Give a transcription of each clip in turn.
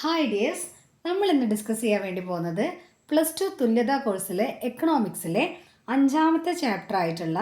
Hi dears നമ്മൾ ഇന്ന് discuss ചെയ്യാൻ വേണ്ടി പോകുന്നത് പ്ലസ് ടു തുല്യതാ കോഴ്സിലെ എക്കണോമിക്സിലെ അഞ്ചാമത്തെ ചാപ്റ്റർ ആയിട്ടുള്ള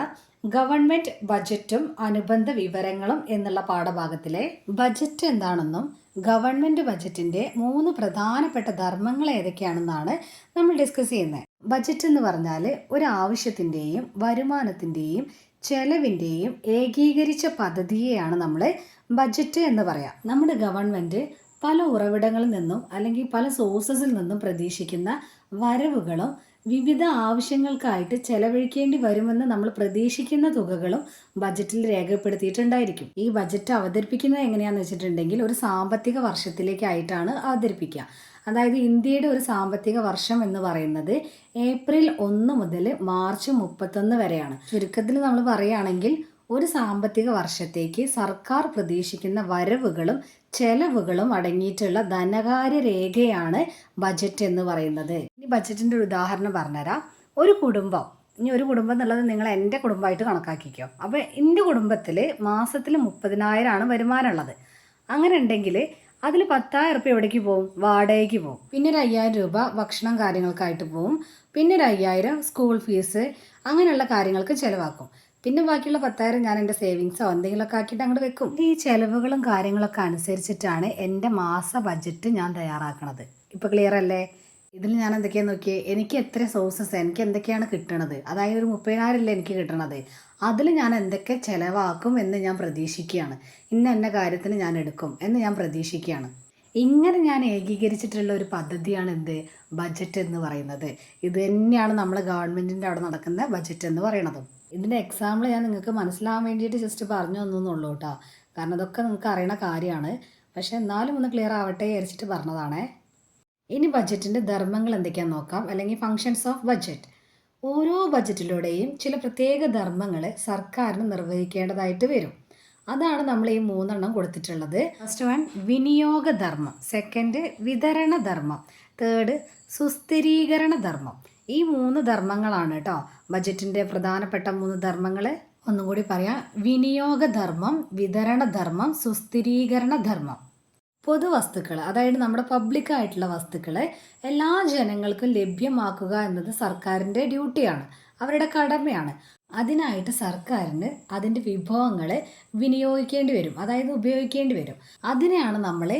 ഗവൺമെന്റ് ബജറ്റും അനുബന്ധ വിവരങ്ങളും എന്നുള്ള പാഠഭാഗത്തിലെ ബജറ്റ് എന്താണെന്നും ഗവൺമെന്റ് ബജറ്റിന്റെ മൂന്ന് പ്രധാനപ്പെട്ട ധർമ്മങ്ങൾ ഏതൊക്കെയാണെന്നാണ് നമ്മൾ ഡിസ്കസ് ചെയ്യുന്നത്. ബജറ്റ് എന്ന് പറഞ്ഞാൽ ഒരു ആവശ്യത്തിന്റെയും വരുമാനത്തിന്റെയും ചെലവിന്റെയും ഏകീകരിച്ച പദ്ധതിയെയാണ് നമ്മൾ ബജറ്റ് എന്ന് പറയാം. നമ്മുടെ ഗവൺമെന്റ് പല ഉറവിടങ്ങളിൽ നിന്നും അല്ലെങ്കിൽ പല സോഴ്സസിൽ നിന്നും പ്രതീക്ഷിക്കുന്ന വരവുകളും വിവിധ ആവശ്യങ്ങൾക്കായിട്ട് ചെലവഴിക്കേണ്ടി വരുമെന്ന് നമ്മൾ പ്രതീക്ഷിക്കുന്ന തുകകളും ബജറ്റിൽ രേഖപ്പെടുത്തിയിട്ടുണ്ടായിരിക്കും. ഈ ബജറ്റ് അവതരിപ്പിക്കുന്നത് എങ്ങനെയാണെന്ന് വെച്ചിട്ടുണ്ടെങ്കിൽ ഒരു സാമ്പത്തിക വർഷത്തിലേക്കായിട്ടാണ് അവതരിപ്പിക്കുക. അതായത് ഇന്ത്യയുടെ ഒരു സാമ്പത്തിക വർഷം എന്ന് പറയുന്നത് ഏപ്രിൽ ഒന്ന് മുതൽ മാർച്ച് മുപ്പത്തൊന്ന് വരെയാണ്. ചുരുക്കത്തിൽ നമ്മൾ പറയുകയാണെങ്കിൽ ഒരു സാമ്പത്തിക വർഷത്തേക്ക് സർക്കാർ പ്രതീക്ഷിക്കുന്ന വരവുകളും ചെലവുകളും അടങ്ങിയിട്ടുള്ള ധനകാര്യ രേഖയാണ് ബജറ്റ് എന്ന് പറയുന്നത്. ഇനി ബജറ്റിന്റെ ഒരു ഉദാഹരണം പറഞ്ഞുതരാം. ഒരു കുടുംബം ഇനി ഒരു കുടുംബം എന്നുള്ളത് നിങ്ങൾ എന്റെ കുടുംബമായിട്ട് കണക്കാക്കിക്കോ. അപ്പോൾ എന്റെ കുടുംബത്തിൽ മാസത്തിൽ മുപ്പതിനായിരമാണ് വരുമാനമുള്ളത്. അങ്ങനെ ഉണ്ടെങ്കിൽ അതിൽ പത്തായിരം റുപ്യ എവിടേക്ക് പോകും വാടകയ്ക്ക് പോകും പിന്നെ ഒരു അയ്യായിരം രൂപ ഭക്ഷണം കാര്യങ്ങൾക്കായിട്ട് പോകും പിന്നെ ഒരു അയ്യായിരം സ്കൂൾ ഫീസ് അങ്ങനെയുള്ള കാര്യങ്ങൾക്ക് ചിലവാക്കും. പിന്നെ ബാക്കിയുള്ള പത്തായിരം ഞാൻ എന്റെ സേവിങ്സോ എന്തെങ്കിലുമൊക്കെ ആക്കിയിട്ട് അങ്ങോട്ട് വെക്കും. ഈ ചിലവുകളും കാര്യങ്ങളൊക്കെ അനുസരിച്ചിട്ടാണ് എന്റെ മാസ ബഡ്ജറ്റ് ഞാൻ തയ്യാറാക്കണത്. ഇപ്പോൾ ക്ലിയർ അല്ലേ? ഇതിൽ ഞാൻ എന്തൊക്കെയാണ് നോക്കിയേ? എനിക്ക് എത്ര സോഴ്സസ് എനിക്ക് എന്തൊക്കെയാണ് കിട്ടണത്? അതായത് ഒരു മുപ്പതിനായിരം എനിക്ക് കിട്ടണത്? അതിൽ ഞാൻ എന്തൊക്കെ ചിലവാക്കും എന്ന് ഞാൻ പ്രതീക്ഷിക്കുകയാണ്. ഇന്ന എന്ന കാര്യത്തിന് ഞാൻ എടുക്കും എന്ന് ഞാൻ പ്രതീക്ഷിക്കുകയാണ്. ഇങ്ങനെ ഞാൻ ഏകീകരിച്ചിട്ടുള്ള ഒരു പദ്ധതിയാണ് എന്ത്? ബജറ്റ് എന്ന് പറയുന്നത്. ഇത് തന്നെയാണ് നമ്മൾ ഗവൺമെന്റിന്റെ അവിടെ നടക്കുന്ന ബജറ്റ് എന്ന് പറയണതും ഇതിന്റെ എക്സാമ്പിൾ ഞാൻ നിങ്ങൾക്ക് മനസ്സിലാവാൻ വേണ്ടിയിട്ട് ജസ്റ്റ് പറഞ്ഞു തന്നുള്ളൂ കേട്ടോ കാരണം അതൊക്കെ നിങ്ങൾക്ക് അറിയണ കാര്യമാണ്. പക്ഷേ എന്നാലും ഒന്ന് ക്ലിയർ ആവട്ടെ വിചാരിച്ചിട്ട് പറഞ്ഞതാണേ. ഇനി ബഡ്ജറ്റിന്റെ ധർമ്മങ്ങൾ എന്തൊക്കെയാണെന്ന് നോക്കാം. അല്ലെങ്കിൽ ഫങ്ഷൻസ് ഓഫ് ബഡ്ജറ്റ് ഓരോ ബഡ്ജറ്റിലൂടെയും ചില പ്രത്യേക ധർമ്മങ്ങൾ സർക്കാരിന് നിർവഹിക്കേണ്ടതായിട്ട് വരും. അതാണ് നമ്മൾ ഈ മൂന്നെണ്ണം കൊടുത്തിട്ടുള്ളത്. ഫസ്റ്റ് വൺ വിനിയോഗ ധർമ്മം. സെക്കൻഡ് വിതരണ ധർമ്മം. തേർഡ് സുസ്ഥിരീകരണ ധർമ്മം. ഈ മൂന്ന് ധർമ്മങ്ങളാണ് കേട്ടോ ബജറ്റിന്റെ പ്രധാനപ്പെട്ട മൂന്ന് ധർമ്മങ്ങൾ ഒന്നും കൂടി പറയാം. വിനിയോഗ ധർമ്മം വിതരണ ധർമ്മം സുസ്ഥിരീകരണ ധർമ്മം പൊതുവസ്തുക്കൾ അതായത് നമ്മുടെ പബ്ലിക് ആയിട്ടുള്ള വസ്തുക്കൾ എല്ലാ ജനങ്ങൾക്കും ലഭ്യമാക്കുക എന്നത് സർക്കാരിന്റെ ഡ്യൂട്ടിയാണ് അവരുടെ കടമയാണ്. അതിനായിട്ട് സർക്കാരിന് അതിന്റെ വിഭവങ്ങൾ വിനിയോഗിക്കേണ്ടി വരും. അതായത് ഉപയോഗിക്കേണ്ടി വരും. അതിനെയാണ് നമ്മൾ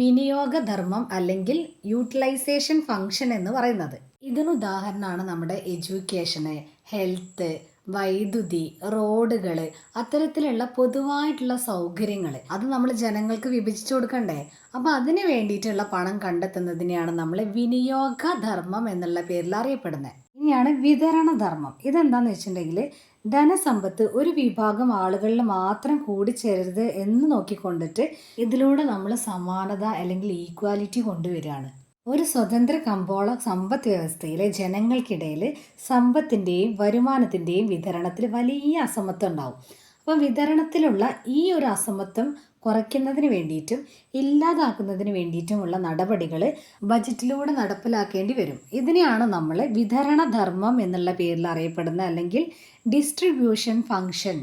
വിനിയോഗധർമ്മം അല്ലെങ്കിൽ യൂട്ടിലൈസേഷൻ ഫങ്ഷൻ എന്ന് പറയുന്നത്. ഇതിന് ഉദാഹരണമാണ് നമ്മുടെ എഡ്യൂക്കേഷന് ഹെൽത്ത് വൈദ്യുതി റോഡുകൾ അത്തരത്തിലുള്ള പൊതുവായിട്ടുള്ള സൗകര്യങ്ങൾ അത് നമ്മൾ ജനങ്ങൾക്ക് വിഭജിച്ചു കൊടുക്കണ്ടേ? അപ്പോൾ അതിന് വേണ്ടിയിട്ടുള്ള പണം കണ്ടെത്തുന്നതിനെയാണ് നമ്മൾ വിനിയോഗ ധർമ്മം എന്നുള്ള പേരിൽ അറിയപ്പെടുന്നത് ഇനിയാണ് വിതരണ ധർമ്മം ഇതെന്താണെന്ന് വെച്ചിട്ടുണ്ടെങ്കിൽ ധനസമ്പത്ത് ഒരു വിഭാഗം ആളുകളിൽ മാത്രം കൂടിച്ചേരരുത് എന്ന് നോക്കിക്കൊണ്ടിട്ട് ഇതിലൂടെ നമ്മൾ സമാനത അല്ലെങ്കിൽ ഈക്വാലിറ്റി കൊണ്ടുവരികയാണ്. ഒരു സ്വതന്ത്ര കമ്പോള സമ്പദ് വ്യവസ്ഥയിലെ ജനങ്ങൾക്കിടയിൽ സമ്പത്തിന്റെയും വരുമാനത്തിന്റെയും വിതരണത്തിൽ വലിയ അസമത്വം ഉണ്ടാവും. അപ്പം വിതരണത്തിലുള്ള ഈ ഒരു അസമത്വം കുറയ്ക്കുന്നതിന് വേണ്ടിയിട്ടും ഇല്ലാതാക്കുന്നതിന് വേണ്ടിയിട്ടുമുള്ള നടപടികൾ ബജറ്റിലൂടെ നടപ്പിലാക്കേണ്ടി വരും. ഇതിനെയാണ് നമ്മൾ വിതരണ ധർമ്മം എന്നുള്ള പേരിൽ അറിയപ്പെടുന്ന അല്ലെങ്കിൽ ഡിസ്ട്രിബ്യൂഷൻ ഫങ്ഷൻ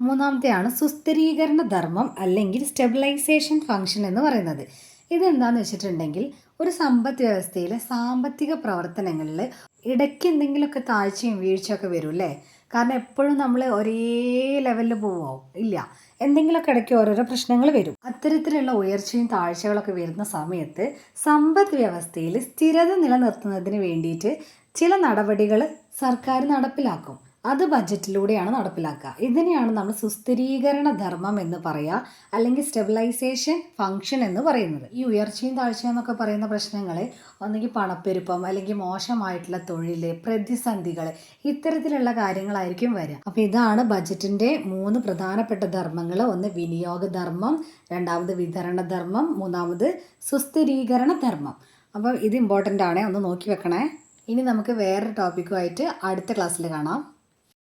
മൂന്നാമത്തെയാണ് സുസ്ഥിരീകരണ ധർമ്മം അല്ലെങ്കിൽ സ്റ്റെബിലൈസേഷൻ ഫങ്ഷൻ എന്ന് പറയുന്നത്. ഇതെന്താണെന്ന് വെച്ചിട്ടുണ്ടെങ്കിൽ ഒരു സമ്പദ് വ്യവസ്ഥയിൽ സാമ്പത്തിക പ്രവർത്തനങ്ങളിൽ ഇടയ്ക്ക് എന്തെങ്കിലുമൊക്കെ താഴ്ചയും വീഴ്ചയൊക്കെ വരും അല്ലേ? കാരണം എപ്പോഴും നമ്മൾ ഒരേ ലെവലിൽ പോവോ? ഇല്ല. എന്തെങ്കിലുമൊക്കെ ഇടയ്ക്ക് ഓരോരോ പ്രശ്നങ്ങൾ വരും. അത്തരത്തിലുള്ള ഉയർച്ചയും താഴ്ചകളൊക്കെ വരുന്ന സമയത്ത് സമ്പദ് വ്യവസ്ഥയിൽ സ്ഥിരത നിലനിർത്തുന്നതിന് വേണ്ടിയിട്ട് ചില നടപടികൾ സർക്കാർ നടപ്പിലാക്കും. അത് ബജറ്റിലൂടെയാണ് നടപ്പിലാക്കുക. ഇതിനെയാണ് നമ്മൾ സുസ്ഥിരീകരണ ധർമ്മം എന്ന് പറയുക അല്ലെങ്കിൽ സ്റ്റെബിലൈസേഷൻ ഫംഗ്ഷൻ എന്ന് പറയുന്നത്. ഈ ഉയർച്ചയും താഴ്ചയും എന്നൊക്കെ പറയുന്ന പ്രശ്നങ്ങൾ ഒന്നെങ്കിൽ പണപ്പെരുപ്പം അല്ലെങ്കിൽ മോശമായിട്ടുള്ള തൊഴിൽ പ്രതിസന്ധികൾ ഇത്തരത്തിലുള്ള കാര്യങ്ങളായിരിക്കും വരിക. അപ്പോൾ ഇതാണ് ബജറ്റിന്റെ മൂന്ന് പ്രധാനപ്പെട്ട ധർമ്മങ്ങൾ ഒന്ന് വിനിയോഗ ധർമ്മം രണ്ടാമത് വിതരണ ധർമ്മം മൂന്നാമത് സുസ്ഥിരീകരണ ധർമ്മം. അപ്പം ഇത് ഇമ്പോർട്ടന്റ് ആണ് ഒന്ന് നോക്കി വെക്കണേ. ഇനി നമുക്ക് വേറൊരു ടോപ്പിക്കുമായിട്ട് അടുത്ത ക്ലാസ്സിൽ കാണാം.